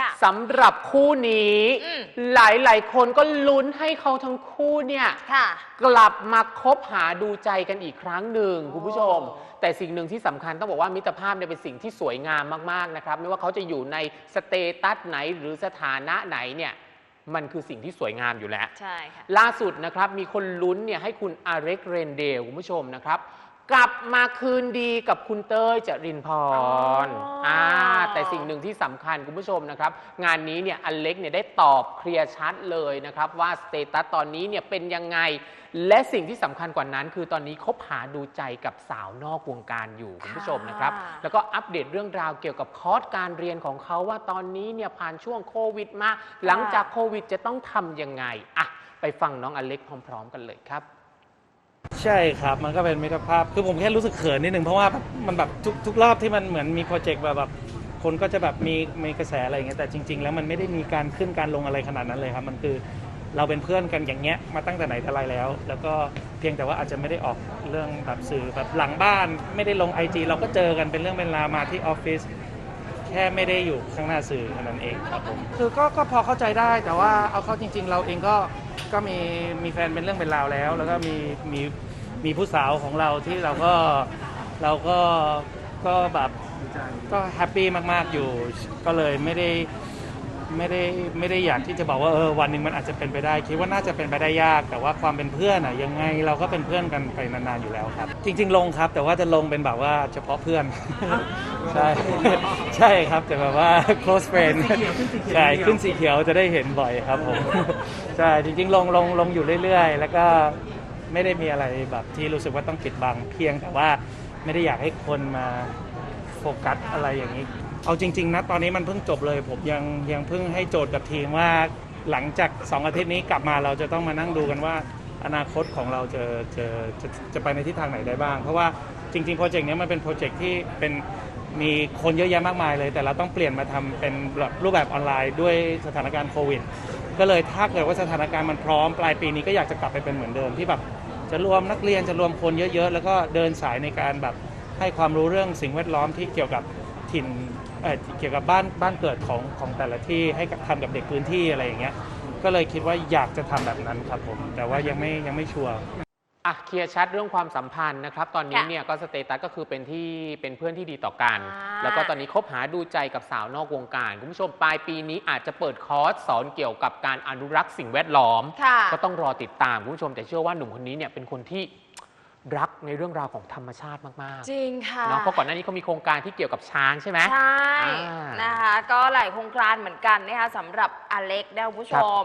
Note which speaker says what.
Speaker 1: ค่ะ
Speaker 2: สำหรับคู่นี้
Speaker 1: อืม
Speaker 2: หลายๆ คนก็ลุ้นให้เขาทั้งคู่เนี่ย
Speaker 1: ค่ะ
Speaker 2: กลับมาคบหาดูใจกันอีกครั้งหนึ่ง
Speaker 1: โอ้
Speaker 2: คุณผู้ชม แต่สิ่งหนึ่งที่สำคัญต้องบอกว่ามิตรภาพเนี่ยเป็นสิ่งที่สวยงามมากๆนะครับ ไม่ว่าเขาจะอยู่ในสเตตัสไหนหรือสถานะไหนเนี่ยมันคือสิ่งที่สวยงามอยู่แล้ว
Speaker 1: ใช่ค่ะ
Speaker 2: ล่าสุดนะครับมีคนลุ้นเนี่ยให้คุณอาเร็กเรนเดลคุณผู้ชมนะครับ กลับมาคืนดีกับคุณเต้ยจรินพร
Speaker 1: อ๋ออ่่า
Speaker 2: แต่สิ่งหนึ่งที่สำคัญคุณผู้ชมนะครับ งานนี้เนี่ยอเล็กเนี่ยได้ตอบเคลียร์ชัดเลยนะครับ ว่าสเตตัสตอนนี้เนี่ยเป็นยังไง และสิ่งที่สำคัญกว่านั้น คือตอนนี้คบหาดูใจกับสาวนอกวงการอยู่คุณผู้ชมนะครับ
Speaker 1: ค่ะ
Speaker 2: แล้วก็อัปเดตเรื่องราวเกี่ยวกับคอร์สการเรียนของเขาว่าตอนนี้เนี่ยผ่านช่วงโควิดมาหลังจากโควิดจะต้องทำยังไงอะไปฟังน้องอเล็กพร้อม ๆ กันเลยครับ
Speaker 3: ใช่ครับ มันก็เป็นมิตรภาพ คือผมแค่รู้สึกเขินนิดนึงเพราะว่ามันแบบทุกทุกรอบที่มันเหมือนมีโปรเจกต์แบบแบบคนก็จะแบบมีมีกระแสอะไรอย่างเงี้ยแต่จริง ๆ แล้วมันไม่ได้มีการขึ้นการลงอะไรขนาดนั้นเลยครับ มันคือเราเป็นเพื่อนกันอย่างเงี้ยมาตั้งแต่ไหนแต่ไรแล้ว แล้วก็เพียงแต่ว่าอาจจะไม่ได้ออกเรื่องแบบสื่อแบบหลังบ้าน ไม่ได้ลงไอจีเราก็เจอกันเป็นเรื่องเป็นราวมาที่ออฟฟิศแค่ไม่ได้อยู่ข้างหน้าสื่อเท่านั้นเองครับผมคือก็ก็พอเข้าใจได้แต่ว่าเอาเข้าจริง ๆ เราเองก็ก็มีมีแฟนเป็นเรื่องเป็นราวแล้ว แล้วก็มีมี มีผู้สาวของเราที่เราก็เราก็ก็แบบก็แฮปปี้มาก ๆ อยู่ ก็เลยไม่ได้ไม่ได้ไม่ได้อยากที่จะบอกว่าเออวันหนึ่งมันอาจจะเป็นไปได้ คิดว่าน่าจะเป็นไปได้ยาก แต่ว่าความเป็นเพื่อนอะยังไงเราก็เป็นเพื่อนกันไปนานๆอยู่แล้วครับ จริง ๆ ลงครับ แต่ว่าจะลงเป็นแบบว่าเฉพาะเพื่อน ใช่ใช่ครับแต่แบบว่า close friend ใช่ขึ้นสีเขียวจะได้เห็นบ่อยครับผมใช่จริง ๆ ลงลงลงอยู่เรื่อย ๆ แล้วก็ ไม่ได้มีอะไรแบบที่รู้สึกว่าต้องปิดบังเพียง แต่ว่าไม่ได้อยากให้คนมาโฟกัสอะไรอย่างนี้ เอาจริง ๆ นะตอนนี้มันเพิ่งจบเลย ผมยังยังเพิ่งให้โจทย์กับทีมว่าหลังจาก 2 อาทิตย์นี้กลับมาเราจะต้องมานั่งดูกันว่าอนาคตของเราจะจะจะจะไปในทิศทางไหนได้บ้าง เพราะว่าจริงๆโปรเจกต์นี้มันเป็นโปรเจกต์ที่เป็นมีคนเยอะแยะมากมายเลย แต่เราต้องเปลี่ยนมาทำเป็นแบบรูปแบบออนไลน์ด้วยสถานการณ์โควิดก็เลยถ้าเกิดว่าสถานการณ์มันพร้อมปลายปีนี้ก็อยากจะกลับไปเป็นเหมือนเดิมที่แบบ จะรวมนักเรียนจะรวมคนเยอะๆ แล้วก็เดินสายในการแบบให้ความรู้เรื่องสิ่งแวดล้อมที่เกี่ยวกับถิ่นเอ่อเกี่ยวกับบ้านบ้านเกิดของของแต่ละที่ให้กับทำกับเด็กพื้นที่อะไรอย่างเงี้ยก็เลยคิดว่าอยากจะทำแบบนั้นครับผม แต่ว่ายังไม่ยังไม่ชัวร์
Speaker 2: อะเคลียร์ชัดเรื่องความสัมพันธ์นะครับ ตอนนี้
Speaker 1: ค่ะ
Speaker 2: เนี่ยก็สเตตัสก็คือเป็นที่เป็นเพื่อนที่ดีต่อกัน
Speaker 1: อ่า
Speaker 2: แล้วก็ตอนนี้คบหาดูใจกับสาวนอกวงการ คุณผู้ชมปลายปีนี้อาจจะเปิดคอร์สสอนเกี่ยวกับการอนุรักษ์สิ่งแวดล้อม
Speaker 1: ค่ะ
Speaker 2: ก็ต้องรอติดตามคุณผู้ชม แต่เชื่อว่าหนุ่มคนนี้เนี่ยเป็นคนที่รักในเรื่องราวของธรรมชาติมาก
Speaker 1: จริงค่ะ
Speaker 2: ๆเนาะเพราะก่อนหน้านี้เขามีโครงการที่เกี่ยวกับช้างใช่ไหม
Speaker 1: ใช่
Speaker 2: อ่าน
Speaker 1: นะคะ ก็หลายโครงการเหมือนกันนะคะสำหรับอเล็กนะคุณผู้ชม